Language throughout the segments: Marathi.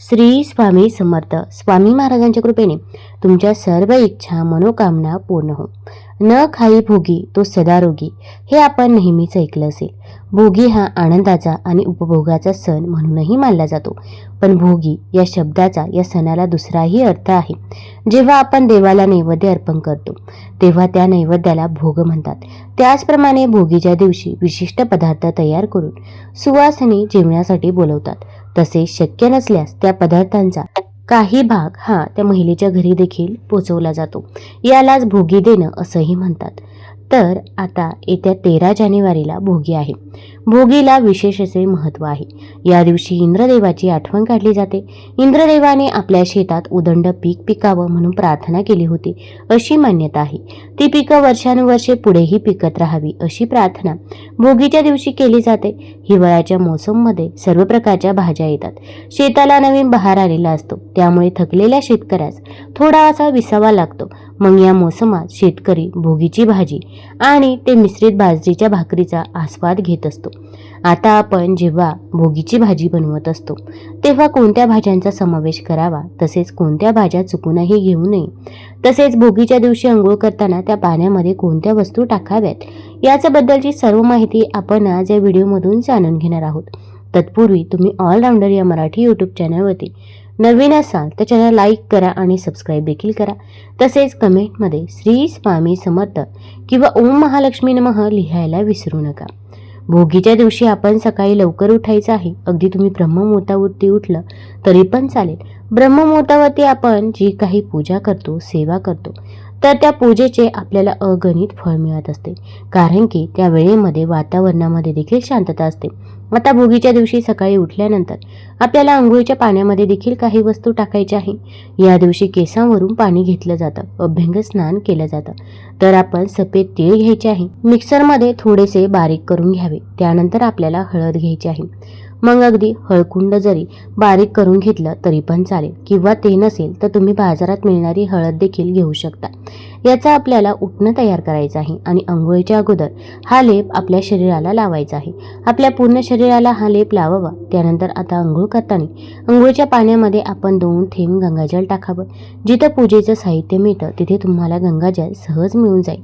श्री स्वामी समर्थ. स्वामी महाराजांच्या कृपेने तुमच्या सर्व इच्छा मनोकामना पूर्ण हो. न खाई भोगी तो सदा रोगी. हे आपण नेहमीच ऐकलं असेल. भोगी हा आनंदाचा आणि उपभोगाचा सण म्हणूनही मानला जातो. पण भोगी या शब्दाचा या सणाला दुसराही अर्थ आहे. जेव्हा आपण देवाला नैवेद्य अर्पण करतो तेव्हा त्या नैवेद्याला भोग म्हणतात. त्याचप्रमाणे भोगीच्या दिवशी विशिष्ट पदार्थ तयार करून सुवासनी जेवणासाठी बोलवतात. तसे शक्य नसल्यास त्या पदार्थांचा काही भाग हा त्या महिलेच्या घरी देखील पोचवला जातो. यालाच भोगी देणं असंही म्हणतात. तर आता येत्या तेरा जानेवारीला भोगी आहे. भोगीला विशेष असे महत्त्व आहे. या दिवशी इंद्रदेवाची आठवण काढली जाते. इंद्रदेवाने आपल्या शेतात उदंड पीक पिकावं म्हणून प्रार्थना केली होती. अशी मान्यता आहे. ती पिकं वर्षानुवर्षे पुढेही पिकत राहावी अशी प्रार्थना भोगीच्या दिवशी केली जाते. हिवाळ्याच्या मोसममध्ये सर्व प्रकारच्या भाज्या येतात. शेताला नवीन बहार आलेला असतो. त्यामुळे थकलेल्या शेतकऱ्यास थोडा असा विसावा लागतो. मग या मोसमात शेतकरी भोगीची भाजी आणि ते मिश्रित बाजरीच्या भाकरीचा आस्वाद घेत असतो. आता आपण जेव्हा भोगीची भाजी बनवत असतो तेव्हा कोणत्या भाज्यांचा समावेश करावा? तसेच कोणत्या भाज्या चुकूनही घेऊ नये? तसेच भोगीच्या दिवशी अंघोळ करताना त्या पाण्यामध्ये कोणत्या वस्तू टाकाव्यात? याच्याबद्दलची सर्व माहिती आपण आज या व्हिडिओमधून जाणून घेणार आहोत. तत्पूर्वी तुम्ही ऑलराऊंडर या मराठी यूट्यूब चॅनलवरती नवीन असाल तर चॅनल लाईक करा आणि सबस्क्राईब देखील करा. तसेच कमेंटमध्ये श्री स्वामी समर्थ किंवा ओम महालक्ष्मी नमः लिहायला विसरू नका. भोगीच्या दिवशी आपण सकाळी लवकर उठायचं आहे. अगदी तुम्ही ब्रह्ममुहूर्तावरती उठलं तरी पण चालेल. ब्रह्ममुहूर्तावरती आपण जी काही पूजा करतो सेवा करतो तर त्या पूजेचे आपल्याला अगणित फळ मिळत असते. कारण की त्या वेळेमध्ये वातावरणामध्ये देखील शांतता असते. आता भोगीच्या दिवशी सकाळी उठल्यानंतर आपल्याला आंघोळीच्या पाण्यामध्ये देखील काही वस्तू टाकायच्या आहे. या दिवशी केसांवरून पाणी घेतलं जातं. अभ्यंग स्नान केलं जातं. तर आपण सफेद तीळ घ्यायचे आहे. मिक्सरमध्ये थोडेसे बारीक करून घ्यावे. त्यानंतर आपल्याला हळद घ्यायची आहे. मग अगदी हळकुंड जरी बारीक करून घेतलं तरी पण चालेल. किंवा ते नसेल तर तुम्ही बाजारात मिळणारी हळद देखील घेऊ शकता. याचा आपल्याला उठणं तयार करायचं आहे आणि आंघोळीच्या अगोदर हा लेप आपल्या शरीराला लावायचा आहे. आपल्या पूर्ण शरीराला हा लेप लावावा. त्यानंतर आता आंघोळ करताना आंघोळीच्या पाण्यामध्ये आपण दोन थेंब गंगाजल टाकावं. जिथं पूजेचं साहित्य मिळतं तिथे तुम्हाला गंगाजल सहज मिळून जाईल.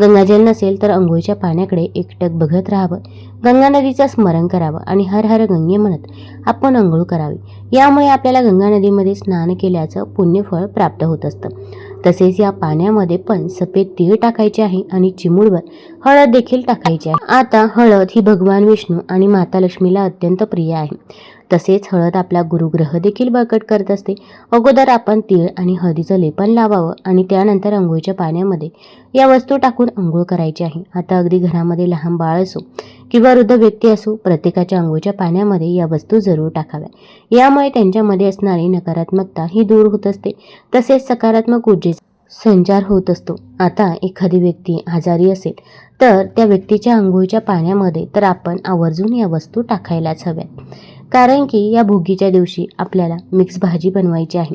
गंगाजल नसेल तर आंघोळीच्या पाण्याकडे एकटक बघत राहावं. गंगा नदीचं स्मरण करावं आणि हर हर गंगे म्हणत आपण आंघोळ करावी. यामुळे आपल्याला गंगा नदीमध्ये स्नान केल्याचं पुण्यफळ प्राप्त होत असतं. तसेच या पाण्यामध्ये पण सफेद तीळ टाकायचे आहे आणि चिमूडवर हळद देखील टाकायची आहे. आता हळद ही भगवान विष्णू आणि माता लक्ष्मीला अत्यंत प्रिय आहे. तसेच हळद आपला गुरुग्रह देखील बळकट करत असते. अगोदर आपण तीळ आणि हळदीचं लेपन लावावं आणि त्यानंतर अंघोळीच्या पाण्यामध्ये या वस्तू टाकून अंघोळ करायची आहे. आता अगदी घरामध्ये लहान बाळ असो किंवा वृद्ध व्यक्ती असो प्रत्येकाच्या अंघोळीच्या पाण्यामध्ये या वस्तू जरूर टाकाव्या. यामुळे त्यांच्यामध्ये असणारी नकारात्मकता ही दूर होत असते. तसेच सकारात्मक ऊर्जेचा संचार होत असतो. आता एखादी व्यक्ती आजारी असेल तर त्या व्यक्तीच्या आंघोळीच्या पाण्यामध्ये तर आपण आवर्जून या वस्तू टाकायलाच हव्यात. कारण की या भोगीच्या दिवशी आपल्याला मिक्स भाजी बनवायची आहे.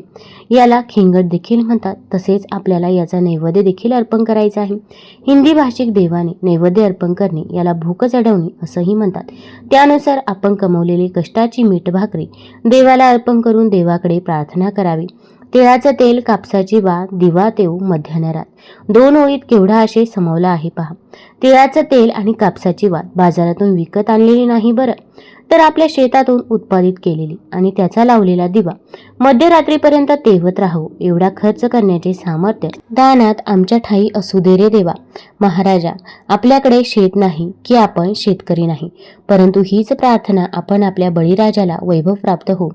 याला खिंगट देखील म्हणतात. तसेच आपल्याला याचा नैवेद्य देखील अर्पण करायचा आहे. हिंदी भाषिक देवाने नैवेद्य अर्पण करणे याला भूक चढवणे असंही म्हणतात. त्यानुसार आपण कमवलेली कष्टाची मीठ भाकरी देवाला अर्पण करून देवाकडे प्रार्थना करावी. तिळाचं तेल कापसाची वा दिवा तेऊ मध्यान्हरात दोन ओळीत केवढा आशय समवला आहे पहा. तिळाचं तेल आणि कापसाची वाद बाजारातून विकत आणलेली नाही बरं. तर आपल्या शेतातून उत्पादित केलेली आणि त्याचा लावलेला दिवा मध्यरात्रीपर्यंत तेवत राहू एवढा खर्च करण्याचे सामर्थ्य दानात आमच्या ठाई असू दे रे देवा. महाराजा आपल्याकडे शेत नाही की आपण शेतकरी नाही परंतु हीच प्रार्थना आपण आपल्या बळीराजाला वैभव प्राप्त हो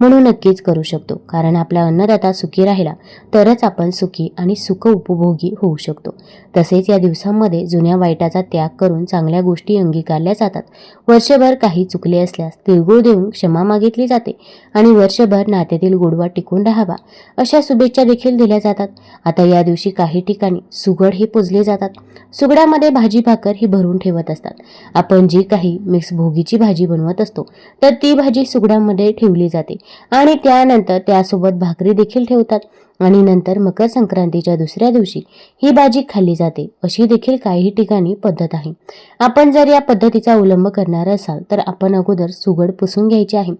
म्हणून नक्कीच करू शकतो. कारण आपला अन्नदाता सुखी राहिला तरच आपण सुखी आणि सुख उपभोगी होऊ शकतो. तसेच या दिवसांमध्ये जुन्या वाईटाचा त्याग करून चांगल्या गोष्टी अंगीकारल्या जातात. वर्षभर काही चुकले असल्यास तिळगुळ देऊन क्षमा मागितली जाते आणि वर्षभर नात्यातील गोडवा टिकून राहावा. अशा शुभेच्छा देखील दिल्या जातात. आता या दिवशी काही ठिकाणी सुगड हे पुजले जातात. सुगडामध्ये भाजी भाकर ही भरून ठेवत असतात. आपण जी काही मिक्स भोगीची भाजी बनवत असतो तर ती भाजी सुगडामध्ये ठेवली जाते आणि त्यानंतर त्यासोबत भाकरी देखील ठेवतात. आणि नंतर मकर संक्रांतीच्या दुसऱ्या दिवशी ही भाजी खाल्ली जाते. अशी देखील काही ठिकाणी पद्धत आहे. आपण जर या पद्धतीचा अवलंब करणार असाल तर आपण अगोदर सुगड पुसून घ्यायची आहे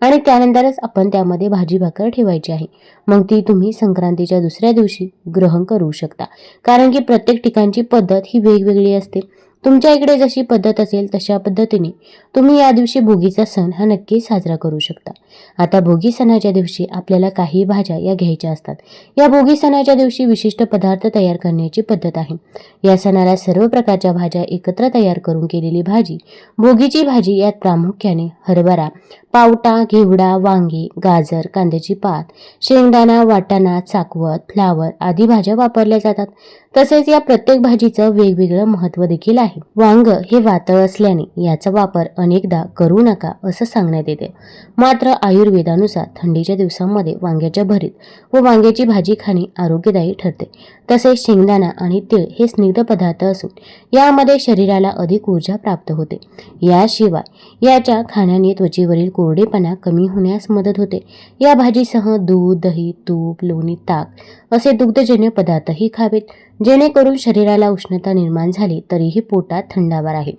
आणि त्यानंतरच आपण त्यामध्ये भाजी भाकर ठेवायची आहे. मग ती तुम्ही संक्रांतीच्या दुसऱ्या दिवशी ग्रहण करू शकता. कारण की प्रत्येक ठिकाणची पद्धत ही वेगवेगळी असते. तुमच्या इकडे जशी पद्धत असेल तशा पद्धतीने तुम्ही या दिवशी भोगीचा सण हा नक्की साजरा करू शकता. आता भोगी सणाच्या दिवशी आपल्याला काही भाज्या या घ्यायच्या असतात. या भोगी सणाच्या दिवशी विशिष्ट पदार्थ तयार करण्याची पद्धत आहे. या सणाला सर्व प्रकारच्या भाज्या एकत्र तयार करून केलेली भाजी भोगीची भाजी यात प्रामुख्याने हरभरा पावटा घेवडा वांगी गाजर कांद्याची पात शेंगदाणा वाटाणा चाकवत फ्लावर आदी भाज्या वापरल्या जातात. तसेच या प्रत्येक भाजीचं वेगवेगळं महत्त्व देखील आहे. वांग हे वातळ असल्याने याचा वापर अनेकदा करू नका असं सांगण्यात येते. मात्र आयुर्वेदानुसार थंडीच्या दिवसांमध्ये वांग्याच्या भरीत व वांग्याची भाजी खाणे आरोग्यदायी ठरते. तसेच शेंगदाणा आणि तीळ हे स्निग्ध पदार्थ असून यामध्ये शरीराला अधिक ऊर्जा प्राप्त होते. याशिवाय याच्या खाण्याने त्वचेवरील कोरडेपणा कमी होण्यास मदत होते. या भाजीसह दूध दही तूप लोणी ताक असे दुग्धजन्य पदार्थही खावेत जेणेकरून शरीराला उष्णता निर्माण झाली तरीही पोटात थंडावा राहील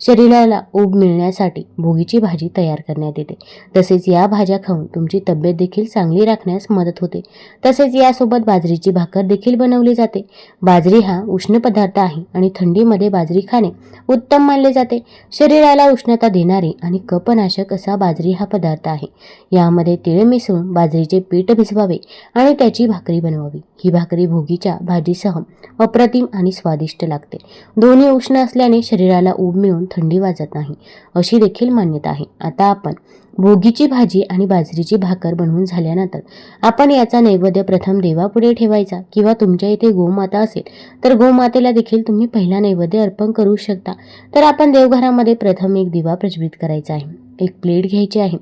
शरीराला ऊब मिळण्यासाठी भोगीची भाजी तयार करण्यात येते. तसेच या भाज्या खाऊन तुमची तब्येत देखील चांगली राखण्यास मदत होते. तसेच यासोबत बाजरीची भाकर देखील बनवली जाते. बाजरी हा उष्ण पदार्थ आहे आणि थंडीमध्ये बाजरी खाणे उत्तम मानले जाते. शरीराला उष्णता देणारी आणि कपनाशक असा बाजरी हा पदार्थ आहे. यामध्ये तिळ मिसळून बाजरीचे पीठ भिजवावे आणि त्याची भाकरी बनवावी. ही भाकरी भोगीच्या भाजीसह अप्रतिम आणि स्वादिष्ट लागते. दोन्ही उष्ण असल्याने शरीराला ऊब मिळून थंडी वाजत नाही. अशी देखील मान्यता आहे. आता आपण भोगीची भाजी आणि बाजरीची भाकर बनवून झाल्यानंतर आपण याचा नैवेद्य प्रथम देवापुढे ठेवायचा किंवा तुमच्या इथे गोमाता असेल तर गोमातेला देखील तुम्ही पहिला नैवेद्य अर्पण करू शकता. तर आपण देवघरामध्ये प्रथम एक दिवा प्रज्वलित करायचा आहे. एक प्लेट घ्यायची आहे.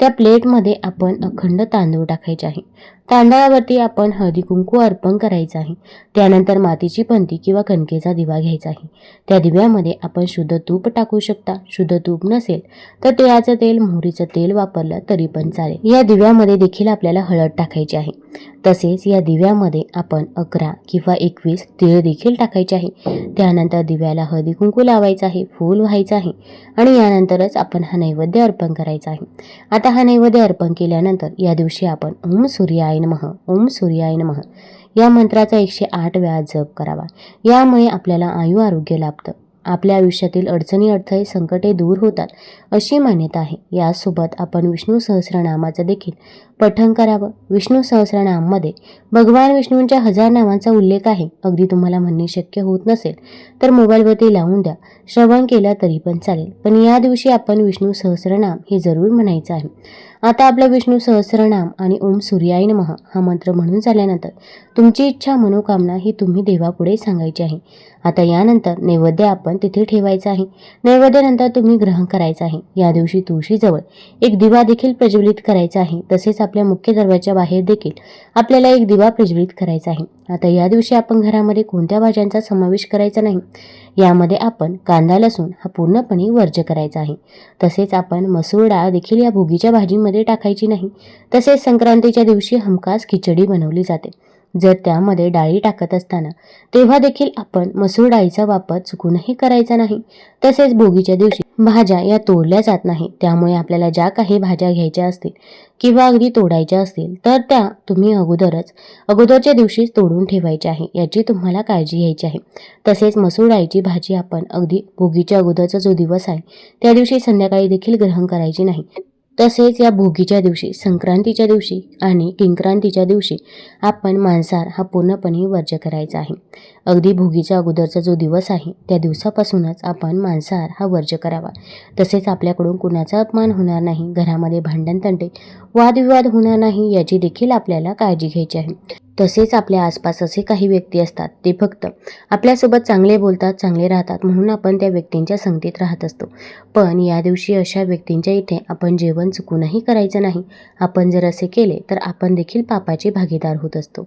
त्या प्लेटमध्ये आपण अखंड तांदूळ टाकायचे आहे. तांदळावरती आपण हळदी कुंकू अर्पण करायचं आहे. त्यानंतर मातीची पंती किंवा कणकेचा दिवा घ्यायचा आहे. त्या दिव्यामध्ये आपण शुद्ध तूप टाकू शकता. शुद्ध तूप नसेल तर तिळाचं तेल मोहरीचं तेल वापरलं तरी पण चालेल. या दिव्यामध्ये देखील आपल्याला हळद टाकायची आहे. तसेच या दिव्यामध्ये आपण अकरा किंवा एकवीस तिळ देखील टाकायचे आहे. त्यानंतर दिव्याला हळदी कुंकू लावायचं आहे. फूल व्हायचं आहे. आणि यानंतरच आपण हा नैवेद्य अर्पण करायचा आहे. आता हा नैवेद्य अर्पण केल्यानंतर या दिवशी आपण ओम सूर्याय नमः. ओम सूर्याय नमः. या मंत्राचा एकशे आठ वेळा जप करावा. यामुळे आपल्याला आयु आरोग्य लाभतं. आपल्या आयुष्यातील अडचणी अडथळे संकटे दूर होतात अशी मान्यता आहे. यासोबत आपण विष्णू सहस्रनामाचं देखील पठण करावं. विष्णू सहस्रनाममध्ये भगवान विष्णूंच्या हजार नावांचा उल्लेख आहे. अगदी तुम्हाला म्हणणे शक्य होत नसेल तर मोबाईलवरती लावून द्या. श्रवण केलं तरी पण चालेल. पण या दिवशी आपण विष्णू सहस्रनाम हे जरूर म्हणायचं आहे. आता आपलं विष्णू सहस्रनाम आणि ओम सूर्याय महा हा मंत्र म्हणून झाल्यानंतर तुमची इच्छा मनोकामना ही तुम्ही देवापुढे सांगायची आहे. आता यानंतर नैवेद्य आपण तिथे ठेवायचं आहे. नैवेद्यानंतर तुम्ही ग्रहण करायचं आहे. या दिवशी तुळशीजवळ एक दिवा देखील प्रज्वलित करायचा आहे. तसेच आपल्या मुख्य दरवाजाच्या बाहेर देखील आपल्याला एक दिवा प्रज्वलित करायचा आहे. आता या दिवशी आपण घरामध्ये कोणत्या भाज्यांचा समावेश करायचा नाही? यामध्ये आपण कांदा लसूण हा पूर्णपणे वर्ज्य करायचा आहे. तसेच आपण मसूर डाळ देखील या भोगीच्या भाजीमध्ये टाकायची नाही. तसेच संक्रांतीच्या दिवशी हमखास खिचडी बनवली जाते. जर त्यामध्ये डाळी टाकत असताना तेव्हा देखील आपण मसूर डाळीचा वापर चुकूनही करायचा नाही. तसेच भोगीच्या दिवशी भाज्या या तोडल्या जात नाही. त्यामुळे आपल्याला ज्या काही भाज्या घ्यायच्या असतील किंवा अगदी तोडायच्या असतील तर त्या तुम्ही अगोदरच अगोदरच्या दिवशीच तोडून ठेवायच्या आहे याची तुम्हाला काळजी घ्यायची आहे. तसेच मसूर डाळीची भाजी आपण अगदी भोगीच्या अगोदरचा जो दिवस आहे त्या दिवशी संध्याकाळी देखील ग्रहण करायची नाही. तसेच या भोगीच्या दिवशी संक्रांतीच्या दिवशी आणि किंक्रांतीच्या दिवशी आपण मांसाहार हा पूर्णपणे वर्ज्य करायचा आहे. अगदी भोगीच्या अगोदरचा जो दिवस आहे त्या दिवसापासूनच आपण मांसाहार हा वर्ज्य करावा. तसेच आपल्याकडून कुणाचा अपमान होणार नाही घरामध्ये भांडण तंटे वादविवाद होणार नाही याची देखील आपल्याला काळजी घ्यायची आहे. तसेच आपल्या आसपास असे काही व्यक्ती असतात ते फक्त आपल्यासोबत चांगले बोलतात चांगले राहतात म्हणून आपण त्या व्यक्तींच्या संगतीत राहत असतो. पण या दिवशी अशा व्यक्तींच्या इथे आपण जेवण चुकूनही करायचं नाही. आपण जर असे केले तर आपण देखील पापाचे भागीदार होत असतो.